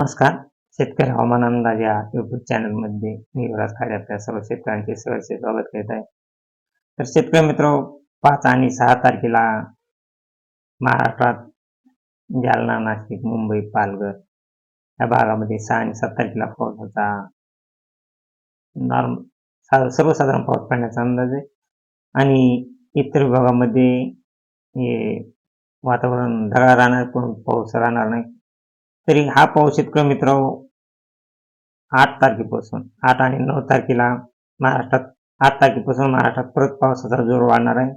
नमस्कार. शेतकरी हवामान अंदाज या युट्यूब चॅनलमध्ये मी युवराज खाडे आपल्या सर्व शेतकऱ्यांचे सहर्ष स्वागत करीत आहे. तर शेतकरी मित्र पाच आणि सहा तारखेला महाराष्ट्रात जालना नाशिक मुंबई पालघर या भागामध्ये सहा आणि सात तारखेला पावसाचा नॉर्म सा- सर्वसाधारण पाऊस पडण्याचा अंदाज आहे. आणि इतर विभागामध्ये हे वातावरण ढगाळ राहणार पण पाऊस राहणार नाही. तरी हा पाऊस शेतकरी मित्र हो. आठ तारखेपासून आठ आणि नऊ तारखेला महाराष्ट्रात आठ तारखेपासून महाराष्ट्रात परत पावसाचा जोर वाढणार आहे.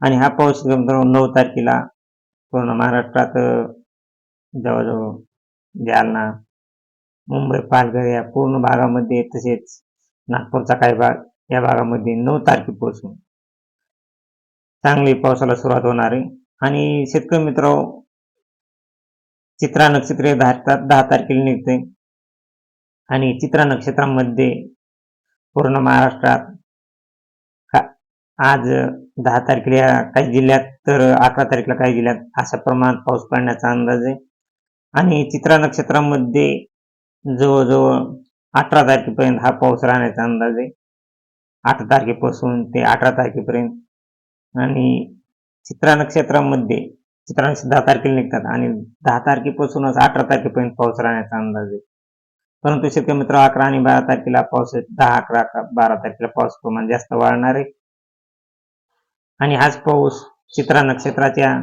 आणि हा पाऊस मित्र हो, नऊ तारखेला पूर्ण महाराष्ट्रात जवळजवळ जालना मुंबई पालघर या पूर्ण भागामध्ये तसेच नागपूरचा काही भाग या भागामध्ये नऊ तारखेपासून चांगली पावसाला सुरुवात होणार आहे. आणि शेतकरी मित्र हो, चित्रा नक्षत्र हे दहा दहा तारखेला निघते आणि चित्रा नक्षत्रामध्ये पूर्ण महाराष्ट्रात का- आज दहा तारखेला काही जिल्ह्यात तर अकरा तारखेला काही जिल्ह्यात अशा प्रमाणात पाऊस पडण्याचा अंदाज आहे. आणि चित्रा नक्षत्रामध्ये जवळजवळ अठरा तारखेपर्यंत हा पाऊस राहण्याचा अंदाज आहे. आठ तारखेपासून ते अठरा तारखेपर्यंत. आणि चित्रा नक्षत्रामध्ये चित्रांश दहा तारखेला निघतात आणि दहा तारखेपासूनच अठरा तारखेपर्यंत पाऊस राहण्याचा अंदाज आहे. परंतु शेतकरी मित्र अकरा आणि बारा तारखेला पाऊस दहा अकरा अकरा बारा तारखेला पाऊस प्रमाण जास्त वाढणार आहे. आणि हाच पाऊस चित्रा नक्षत्राच्या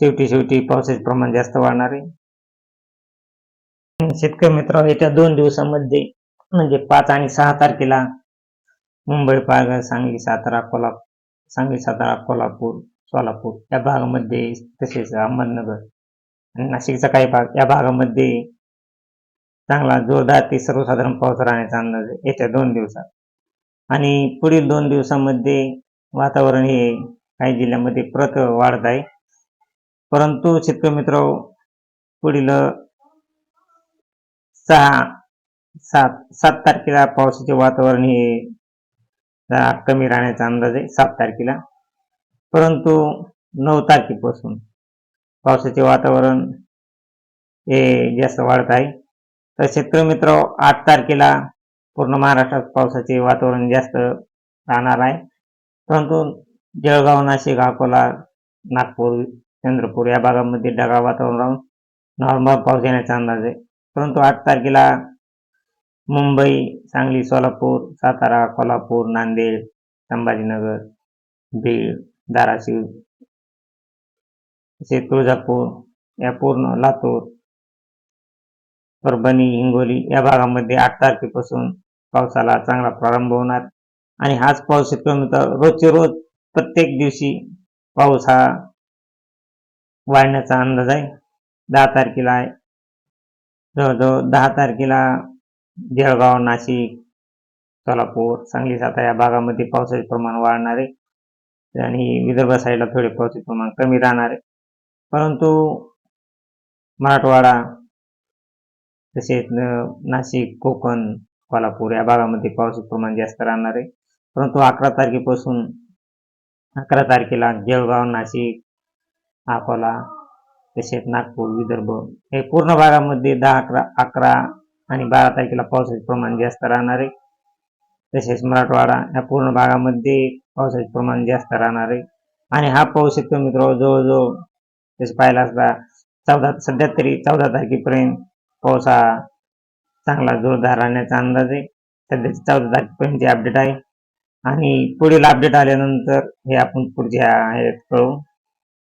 शेवटी शेवटी पावसाचे प्रमाण जास्त वाढणार आहे. शेतकरी मित्र येत्या दोन दिवसामध्ये म्हणजे पाच आणि सहा तारखेला मुंबई पालघर सांगली सातारा कोल्हापूर सांगली सातारा कोल्हापूर सोलापूर या भागामध्ये तसेच अहमदनगर आणि नाशिकचा काही भाग या भागामध्ये चांगला जोरदार ते सर्वसाधारण पाऊस राहण्याचा अंदाज आहे येत्या दोन दिवसात. आणि पुढील दोन दिवसामध्ये वातावरण हे काही जिल्ह्यामध्ये प्रत वाढत आहे. परंतु शेतकरी मित्र पुढील सहा सात सात तारखेला पावसाचे वातावरण हे कमी राहण्याचा अंदाज आहे सात तारखेला. परंतु नऊ तारखेपासून पावसाचे वातावरण हे जास्त वाढत आहे. तर शेतकरी मित्र आठ तारखेला पूर्ण महाराष्ट्रात पावसाचे वातावरण जास्त राहणार आहे. परंतु जळगाव नाशिक अकोला नागपूर चंद्रपूर या भागामध्ये ढगाळ वातावरण राहून नॉर्मल पाऊस येण्याचा अंदाज आहे. परंतु आठ तारखेला मुंबई सांगली सोलापूर सातारा कोल्हापूर नांदेड संभाजीनगर बीड धाराशिव तसेच तुळजापूर या पूर्ण लातूर परभणी हिंगोली या भागामध्ये आठ तारखेपासून पावसाला चांगला प्रारंभ होणार. आणि हाच पाऊस शेतकरी रोजचे रोज प्रत्येक दिवशी पाऊस हा वाढण्याचा अंदाज आहे. दहा तारखेला आहे. जवळजवळ दहा तारखेला जळगाव नाशिक सोलापूर सांगली सातारा या भागामध्ये पावसाचे प्रमाण वाढणार आहे. आणि विदर्भ साईडला थोडे पावसाचे प्रमाण कमी राहणार आहे. परंतु मराठवाडा तसेच नाशिक कोकण कोल्हापूर या भागामध्ये पावसाचे प्रमाण जास्त राहणार आहे. परंतु अकरा तारखेपासून अकरा तारखेला जळगाव नाशिक अकोला तसेच नागपूर विदर्भ हे पूर्ण भागामध्ये दहा अकरा अकरा आणि बारा तारखेला पावसाचे प्रमाण जास्त राहणार आहे. तसेच मराठवाडा या पूर्ण भागामध्ये पावसाचे प्रमाण जास्त राहणार आहे. आणि हा पाऊस येतो मित्र जवळजवळ तसे पाहिला असता चौदा सध्या तरी चौदा तारखेपर्यंत पाऊस हा चांगला जोरदार राहण्याचा अंदाज आहे. सध्या चौदा तारखेपर्यंतची अपडेट आहे. आणि पुढील अपडेट आल्यानंतर हे आपण पुढच्या ह्याच्यात कळू